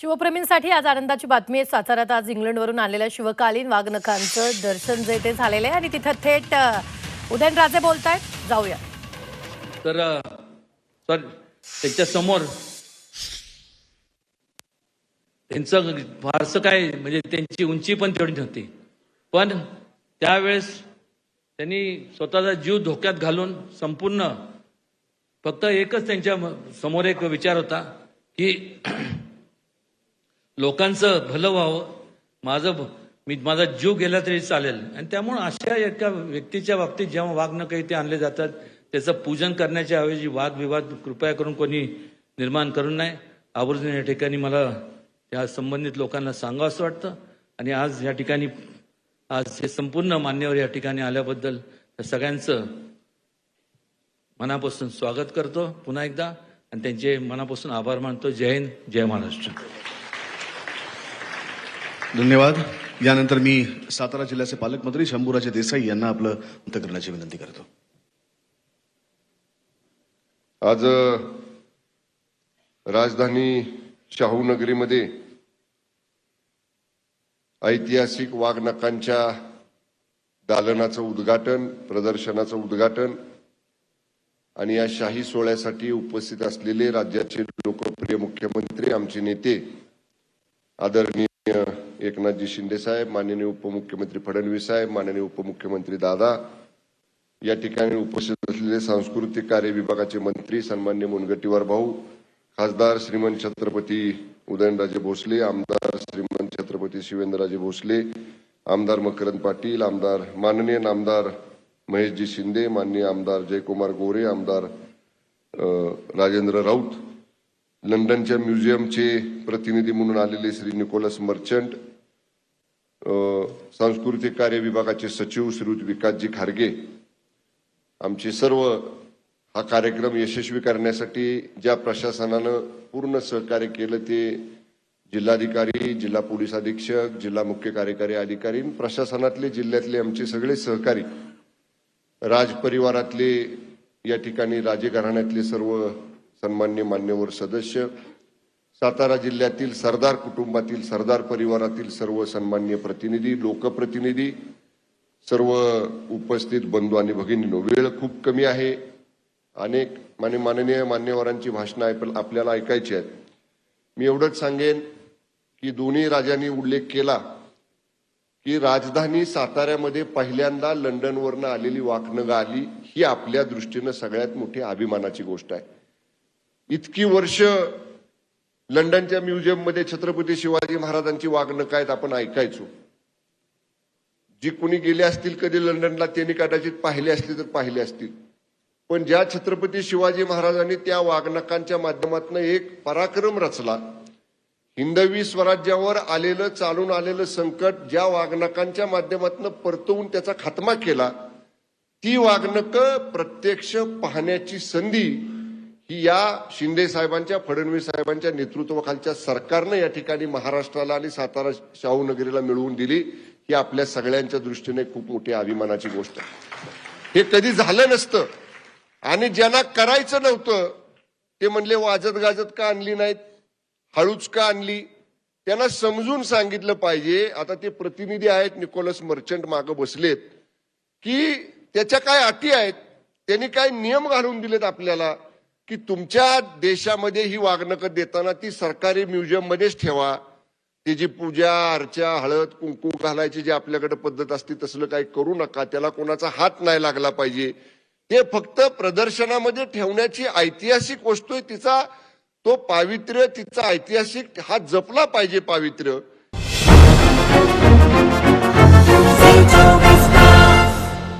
शिवप्रेमींसाठी आज आनंदाची बातमी आहे. साताऱ्यात आज इंग्लंडवरून आलेल्या शिवकालीन वाघनखांचं दर्शन जे ते झालेलं आहे आणि तिथं थेट अ, उदयनराजे बोलतायत. जाऊया. तर सर त्यांच्यासमोर त्यांचं फारसं काय म्हणजे त्यांची उंची पण तेवढी नव्हती. पण त्यावेळेस त्यांनी स्वतःचा जीव धोक्यात घालून संपूर्ण फक्त एकच त्यांच्यासमोर एक विचार होता की लोकांचं भलं व्हावं. माझं मी माझा जीव गेला तरी चालेल. आणि त्यामुळे अशा एका व्यक्तीच्या बाबतीत जेव्हा वागणं न काही ते आणले जातात त्याचं पूजन करण्याच्या ऐवजी वादविवाद कृपया करून कोणी निर्माण करू नये आवर्जून या ठिकाणी मला या संबंधित लोकांना सांगावं असं वाटतं. आणि आज या ठिकाणी आज हे संपूर्ण मान्यवर या ठिकाणी आल्याबद्दल सगळ्यांचं मनापासून स्वागत करतो पुन्हा एकदा. आणि त्यांचे मनापासून आभार मानतो. जय हिंद जय महाराष्ट्र. धन्यवाद. यानंतर मी सातारा जिल्ह्याचे पालकमंत्री शंभूराजे देसाई यांना आपलं मत करण्याची विनंती करतो. आज राजधानी राजधानी शाहूनगरीमध्ये ऐतिहासिक वाघनकांच्या दालनाचं उद्घाटन प्रदर्शनाचं उद्घाटन आणि या शाही सोहळ्यासाठी उपस्थित असलेले राज्याचे लोकप्रिय मुख्यमंत्री आमचे नेते आदरणीय एकनाथजी शिंदेसाहेब माननीय उपमुख्यमंत्री फडणवीस साहेब माननीय उपमुख्यमंत्री दादा या ठिकाणी उपस्थित असलेले सांस्कृतिक कार्य विभागाचे मंत्री सन्मान्य मुनगटीवार भाऊ खासदार श्रीमंत छत्रपती उदयनराजे भोसले आमदार श्रीमंत छत्रपती शिवेंद्रराजे भोसले आमदार मकरंद पाटील आमदार माननीय नामदार महेशजी शिंदे माननीय आमदार जयकुमार गोरे आमदार राजेंद्र राऊत लंडनच्या म्युझियमचे प्रतिनिधी म्हणून आलेले श्री निकोलस मर्चंट सांस्कृतिक कार्य विभागाचे सचिव श्रीयुत विकासजी खारगे. आमचे सर्व हा कार्यक्रम यशस्वी करण्यासाठी ज्या प्रशासनानं पूर्ण सहकार्य केलं ते जिल्हाधिकारी जिल्हा पोलीस अधीक्षक जिल्हा मुख्य कार्यकारी अधिकारी प्रशासनातले जिल्ह्यातले आमचे सगळे सहकारी राजपरिवारातले या ठिकाणी राजघराण्यातले सर्व सन्मान्य मान्यवर सदस्य सातारा जिल्ह्यातील सरदार कुटुंबातील सरदार परिवारातील सर्व सन्मान्य प्रतिनिधी लोकप्रतिनिधी सर्व उपस्थित बंधू आणि भगिनींनो वेळ खूप कमी आहे. अनेक माने माननीय मान्यवरांची भाषणं ऐक- आपल्याला ऐकायची आहेत. मी एवढंच सांगेन की दोन्ही राजांनी उल्लेख केला की राजधानी साताऱ्यामध्ये पहिल्यांदा लंडनवरनं आलेली वाकनगा आली ही आपल्या दृष्टीनं सगळ्यात मोठी अभिमानाची गोष्ट आहे. इतकी वर्ष लंडनच्या म्युझियममध्ये छत्रपती शिवाजी महाराजांची वागणं आहेत आपण ऐकायचो. जी कोणी गेले असतील कधी लंडनला त्यांनी कदाचित पाहिले असतील तर पाहिले असतील. पण ज्या छत्रपती शिवाजी महाराजांनी त्या वागणकांच्या माध्यमातून एक पराक्रम रचला हिंदवी स्वराज्यावर आलेलं चालून आलेलं संकट ज्या वागणकांच्या माध्यमातून परतवून त्याचा खात्मा केला ती वागणक प्रत्यक्ष पाहण्याची संधी की या शिंदे साहेबांच्या फडणवीस साहेबांच्या नेतृत्वाखालच्या सरकारनं या ठिकाणी महाराष्ट्राला आणि सातारा शाहूनगरीला मिळवून दिली ही आपल्या सगळ्यांच्या दृष्टीने खूप मोठी अभिमानाची गोष्ट आहे. हे कधी झालं नसतं. आणि ज्यांना करायचं नव्हतं ते म्हणले वाजत गाजत का आणली नाहीत? हळूच का आणली? त्यांना समजून सांगितलं पाहिजे. आता ते प्रतिनिधी आहेत निकोलस मर्चंट मागं बसलेत की त्याच्या काय अटी आहेत? त्यांनी काय नियम घालून दिलेत आपल्याला? की तुमच्या देशामध्ये ही वागणकं देताना ती सरकारी म्युझियम मध्येच ठेवा. जी पूजा अर्चा हळद कुंकू घालायची जी आपल्याकडे पद्धत असते तसलं काही करू नका. त्याला कोणाचा हात नाही लागला पाहिजे. ते फक्त प्रदर्शनामध्ये ठेवण्याची ऐतिहासिक वस्तू आहे. तिचा तो पावित्र्य तिचा ऐतिहासिक हा जपला पाहिजे पावित्र्य.